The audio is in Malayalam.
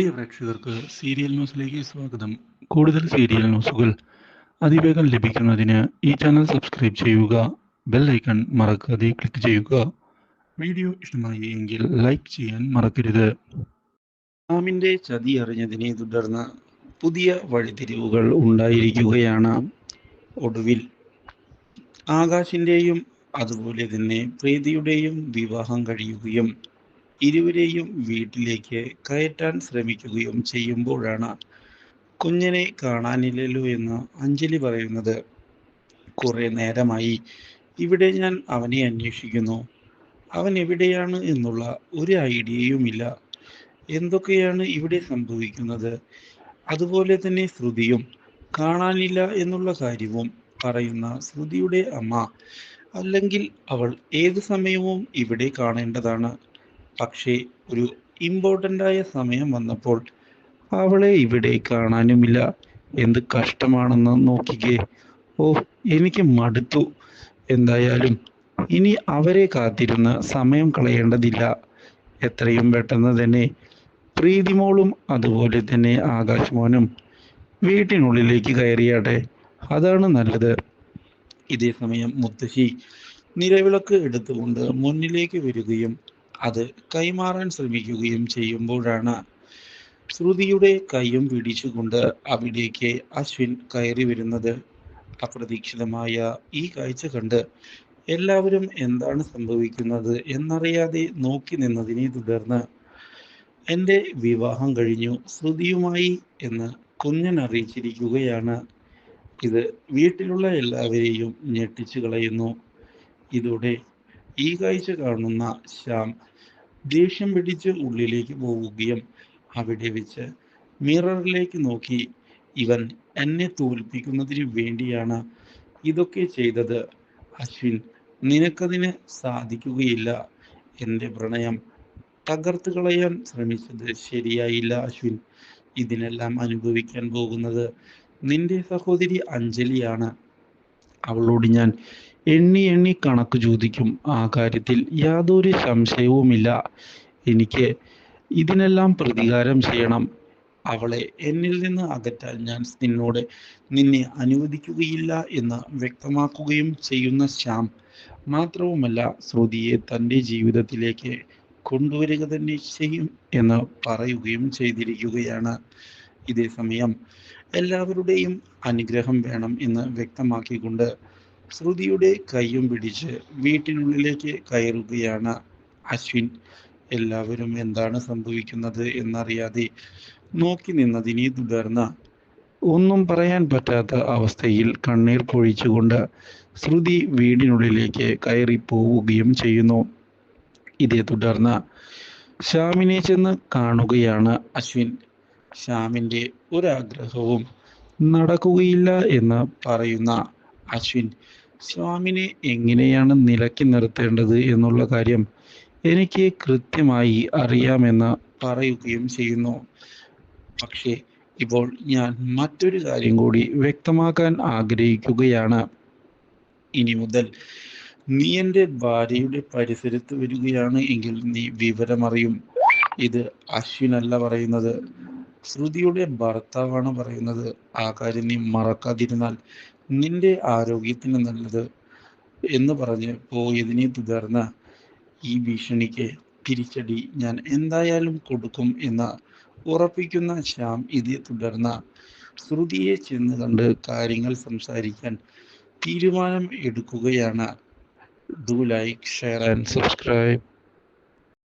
പ്രിയ പ്രേക്ഷകർക്ക് സീരിയൽ ന്യൂസിലേക്ക് സ്വാഗതം. കൂടുതൽ സീരിയൽ ന്യൂസുകൾ അതിവേഗം ലഭിക്കുന്നതിന് ഈ ചാനൽ സബ്സ്ക്രൈബ് ചെയ്യുക ബെൽ ഐക്കൺ മറക്കാതെ ക്ലിക്ക് ചെയ്യുക. വീഡിയോ ഇഷ്ടമായി എങ്കിൽ ലൈക്ക് ചെയ്യാൻ മറക്കരുത്. ആമിന്റെ ചതി അറിഞ്ഞതിനെ തുടർന്ന് പുതിയ വഴിതിരിവുകൾ ഉണ്ടായിരിക്കുകയാണ് ഒടുവിൽ. ആകാശിന്റെയും അതുപോലെ തന്നെ പ്രീതിയുടെയും വിവാഹം കഴിയുകയും ഇരുവരെയും വീട്ടിലേക്ക് കയറ്റാൻ ശ്രമിക്കുകയും ചെയ്യുമ്പോഴാണ് കുഞ്ഞിനെ കാണാനില്ലല്ലോ എന്ന് അഞ്ജലി പറയുന്നത്. കുറെ നേരമായി ഇവിടെ ഞാൻ അവനെ അന്വേഷിക്കുന്നു. അവൻ എവിടെയാണ് എന്നുള്ള ഒരു ഐഡിയയുമില്ല എന്തൊക്കെയാണ് ഇവിടെ സംഭവിക്കുന്നത്? അതുപോലെ തന്നെ ശ്രുതിയും കാണാനില്ല എന്നുള്ള കാര്യവും പറയുന്ന ശ്രുതിയുടെ അമ്മ അല്ലെങ്കിൽ അവൾ ഏത് സമയവും ഇവിടെ കാണേണ്ടതാണ്. പക്ഷേ ഒരു ഇമ്പോർട്ടന്റ് ആയ സമയം വന്നപ്പോൾ അവളെ ഇവിടെ കാണാനുമില്ല. എന്ത് കഷ്ടമാണെന്ന് നോക്കിക്കേ. ഓ എനിക്ക് മടുത്തു. എന്തായാലും ഇനി അവരെ കാത്തിരുന്ന് സമയം കളയേണ്ടതില്ല. എത്രയും പെട്ടെന്ന് തന്നെ പ്രീതിമോളും അതുപോലെ തന്നെ ആകാശമോനും വീട്ടിനുള്ളിലേക്ക് കയറിയാട്ടെ. അതാണ് നല്ലത്. ഇതേ സമയം മുത്തശ്ശി നിലവിളക്ക് എടുത്തുകൊണ്ട് മുന്നിലേക്ക് വരികയും അത് കൈമാറാൻ ശ്രമിക്കുകയും ചെയ്യുമ്പോഴാണ് ശ്രുതിയുടെ കൈയും പിടിച്ചുകൊണ്ട് അവിടേക്ക് അശ്വിൻ കയറി വരുന്നത്. അപ്രതീക്ഷിതമായ ഈ കാഴ്ച കണ്ട് എല്ലാവരും എന്താണ് സംഭവിക്കുന്നത് എന്നറിയാതെ നോക്കി നിന്നതിനെ തുടർന്ന് എന്റെ വിവാഹം കഴിഞ്ഞു ശ്രുതിയുമായി എന്ന് കുഞ്ഞൻ അറിയിച്ചിരിക്കുകയാണ്. ഇത് വീട്ടിലുള്ള എല്ലാവരെയും ഞെട്ടിച്ചു കളയുന്നു. ഇതോടെ ഈ കാഴ്ച കാണുന്ന ശ്യാം ദേഷ്യം പിടിച്ച് ഉള്ളിലേക്ക് പോവുകയും അവിടെ വെച്ച് മിററിലേക്ക് നോക്കി ഇവൻ എന്നെ തോൽപ്പിക്കുന്നതിന് വേണ്ടിയാണ് ഇതൊക്കെ ചെയ്തത്. അശ്വിൻ നിനക്കതിന് സാധിക്കുകയില്ല. എന്റെ പ്രണയം തകർത്ത് കളയാൻ ശ്രമിച്ചത് ശരിയായില്ല അശ്വിൻ. ഇതിനെല്ലാം അനുഭവിക്കാൻ പോകുന്നത് നിന്റെ സഹോദരി അഞ്ജലിയാണ്. അവളോട് ഞാൻ എണ്ണി എണ്ണി കണക്ക് ചോദിക്കും. ആ കാര്യത്തിൽ യാതൊരു സംശയവുമില്ല. എനിക്ക് ഇതിനെല്ലാം പ്രതികാരം ചെയ്യണം. അവളെ എന്നിൽ നിന്ന് അകറ്റാൻ ഞാൻ നിന്നോട് നിന്നെ അനുവദിക്കുകയില്ല എന്ന് വ്യക്തമാക്കുകയും ചെയ്യുന്ന ശ്യാം മാത്രവുമല്ല ശ്രുതിയെ തന്റെ ജീവിതത്തിലേക്ക് കൊണ്ടുവരിക തന്നെ ചെയ്യും എന്ന് പറയുകയും ചെയ്തിരിക്കുകയാണ്. ഇതേ സമയം എല്ലാവരുടെയും അനുഗ്രഹം വേണം എന്ന് വ്യക്തമാക്കിക്കൊണ്ട് ശ്രുതിയുടെ കൈയും പിടിച്ച് വീട്ടിനുള്ളിലേക്ക് കയറുകയാണ് അശ്വിൻ. എല്ലാവരും എന്താണ് സംഭവിക്കുന്നത് എന്നറിയാതെ നോക്കി നിന്നതിനെ തുടർന്ന് ഒന്നും പറയാൻ പറ്റാത്ത അവസ്ഥയിൽ കണ്ണീർ പൊഴിച്ചുകൊണ്ട് ശ്രുതി വീടിനുള്ളിലേക്ക് കയറി പോവുകയും ചെയ്യുന്നു. ഇതേ തുടർന്ന് ശ്യാമിനെ ചെന്ന് കാണുകയാണ് അശ്വിൻ. ശ്യാമിന്റെ ഒരാഗ്രഹവും നടക്കുകയില്ല എന്ന് പറയുന്ന അശ്വിൻ സ്വാമിനെ എങ്ങനെയാണ് നിലക്കി നിർത്തേണ്ടത് എന്നുള്ള കാര്യം എനിക്ക് കൃത്യമായി അറിയാമെന്ന് പറയുകയും ചെയ്യുന്നു. പക്ഷേ ഇപ്പോൾ ഞാൻ മറ്റൊരു കാര്യം കൂടി വ്യക്തമാക്കാൻ ആഗ്രഹിക്കുകയാണ്. ഇനി മുതൽ നീ എന്റെ ഭാര്യയുടെ പരിസരത്ത് വരികയാണ് എങ്കിൽ നീ വിവരമറിയും. ഇത് അശ്വിനല്ല പറയുന്നത് ശ്രുതിയുടെ ഭർത്താവാണ് പറയുന്നത്. ആ കാര്യം നീ മറക്കാതിരുന്നാൽ നിന്റെ ആരോഗ്യത്തിന് നല്ലത് എന്ന് പറഞ്ഞ് പോയതിനെ തുടർന്ന് ഈ ഭീഷണിക്ക് തിരിച്ചടി ഞാൻ എന്തായാലും കൊടുക്കും എന്ന് ഉറപ്പിക്കുന്ന ശ്യാം ഇതേ തുടർന്ന് ശ്രുതിയെ ചെന്ന് കണ്ട് കാര്യങ്ങൾ സംസാരിക്കാൻ തീരുമാനം എടുക്കുകയാണ്. Do like share and subscribe